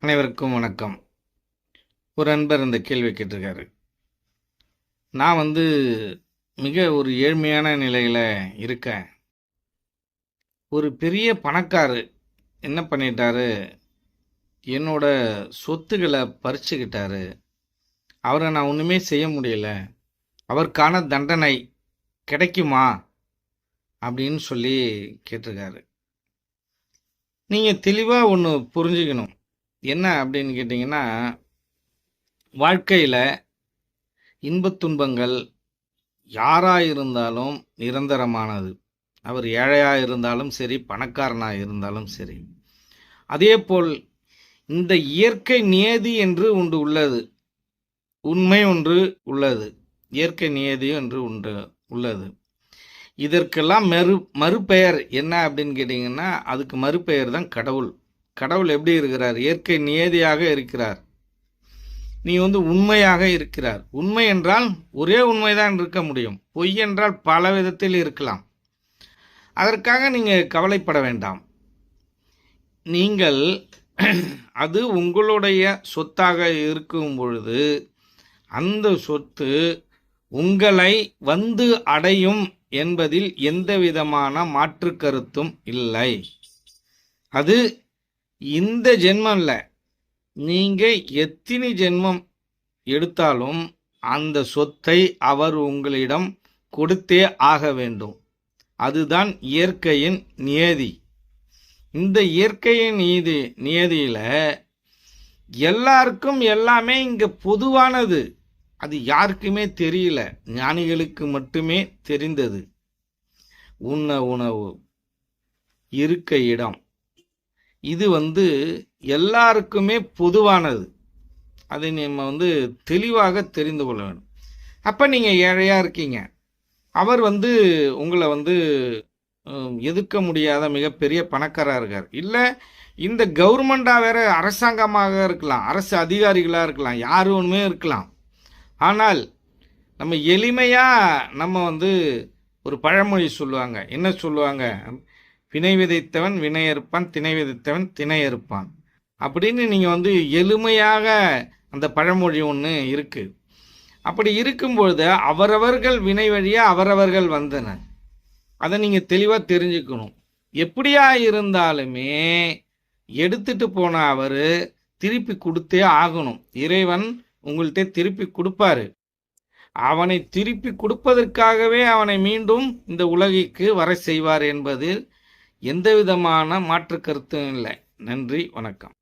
அனைவருக்கும் வணக்கம். ஒரு அன்பர் இந்த கேள்வி கேட்டிருக்காரு. நான் வந்து மிக ஒரு ஏழ்மையான நிலையில் இருக்கேன். ஒரு பெரிய பணக்காரு என்ன பண்ணிட்டாரு? என்னோட சொத்துக்களை பறிச்சுக்கிட்டாரு. அவரை நான் ஒன்றுமே செய்ய முடியல. அவருக்கான தண்டனை கிடைக்குமா? அப்படின்னு சொல்லி கேட்டிருக்காரு. நீங்கள் தெளிவாக ஒன்று புரிஞ்சுக்கணும். என்ன அப்படின்னு கேட்டிங்கன்னா வாழ்க்கையில் இன்பத் துன்பங்கள் யாராக இருந்தாலும் நிரந்தரமானது. அவர் ஏழையாக இருந்தாலும் சரி பணக்காரனாக இருந்தாலும் சரி. அதேபோல் இந்த இயற்கை நியதி என்று ஒன்று உள்ளது. உண்மை ஒன்று உள்ளது. இயற்கை நியதி என்று ஒன்று உள்ளது. இதற்கெல்லாம் மறு மறுபெயர் என்ன அப்படின்னு கேட்டிங்கன்னா அதுக்கு மறுபெயர் தான் கடவுள். கடவுள் எப்படி இருக்கிறார்? இயற்கை நியதியாக இருக்கிறார். நீ வந்து உண்மையாக இருக்கிறார். உண்மை என்றால் ஒரே உண்மைதான் இருக்க முடியும். பொய் என்றால் பல விதத்தில் இருக்கலாம். அதற்காக நீங்கள் கவலைப்பட வேண்டாம். நீங்கள் அது உங்களுடைய சொத்தாக இருக்கும் பொழுது அந்த சொத்து உங்களை வந்து அடையும் என்பதில் எந்த விதமான மாற்று கருத்தும் இல்லை. அது இந்த ஜென்மம் இல்லை நீங்கள் எத்தனை ஜென்மம் எடுத்தாலும் அந்த சொத்தை அவர் உங்களிடம் கொடுத்தே ஆக வேண்டும். அதுதான் இயற்கையின் நியதி. இந்த இயற்கையின் நீதி நியதியில் எல்லாருக்கும் எல்லாமே இங்கே பொதுவானது. அது யாருக்குமே தெரியல. ஞானிகளுக்கு மட்டுமே தெரிந்தது. உண்ண உணவு இருக்க இடம் இது வந்து எல்லாருக்குமே பொதுவானது. அதை நம்ம வந்து தெளிவாக தெரிந்து கொள்ள வேண்டும். அப்போ நீங்கள் ஏழையாக இருக்கீங்க. அவர் வந்து உங்களை வந்து எதிர்க்க முடியாத மிகப்பெரிய பணக்காராக இருக்கார். இல்லை இந்த கவர்மெண்ட்டாக வேற அரசாங்கமாக இருக்கலாம். அரசு அதிகாரிகளாக இருக்கலாம். யார் ஒன்றுமே இருக்கலாம். ஆனால் நம்ம எளிமையாக நம்ம வந்து ஒரு பழமொழி சொல்லுவாங்க. என்ன சொல்லுவாங்க? வினை விதைத்தவன் வினை அறுப்பான் திணை விதைத்தவன் திணையறுப்பான் அப்படின்னு நீங்கள் வந்து எளிமையாக அந்த பழமொழி ஒன்று இருக்குது அப்படி இருக்கும்பொழுது அவரவர்கள் வினை வழியாக அவரவர்கள் வந்தனர் அதை நீங்கள் தெளிவாக தெரிஞ்சுக்கணும். எப்படியா இருந்தாலுமே எடுத்துட்டு போன அவர் திருப்பி கொடுத்தே ஆகணும். இறைவன் உங்கள்கிட்ட திருப்பி கொடுப்பாரு. அவனை திருப்பி கொடுப்பதற்காகவே அவனை மீண்டும் இந்த உலகிற்கு வர செய்வார் என்பதில் எந்த விதமான மாற்று கருத்தும் இல்லை. நன்றி வணக்கம்.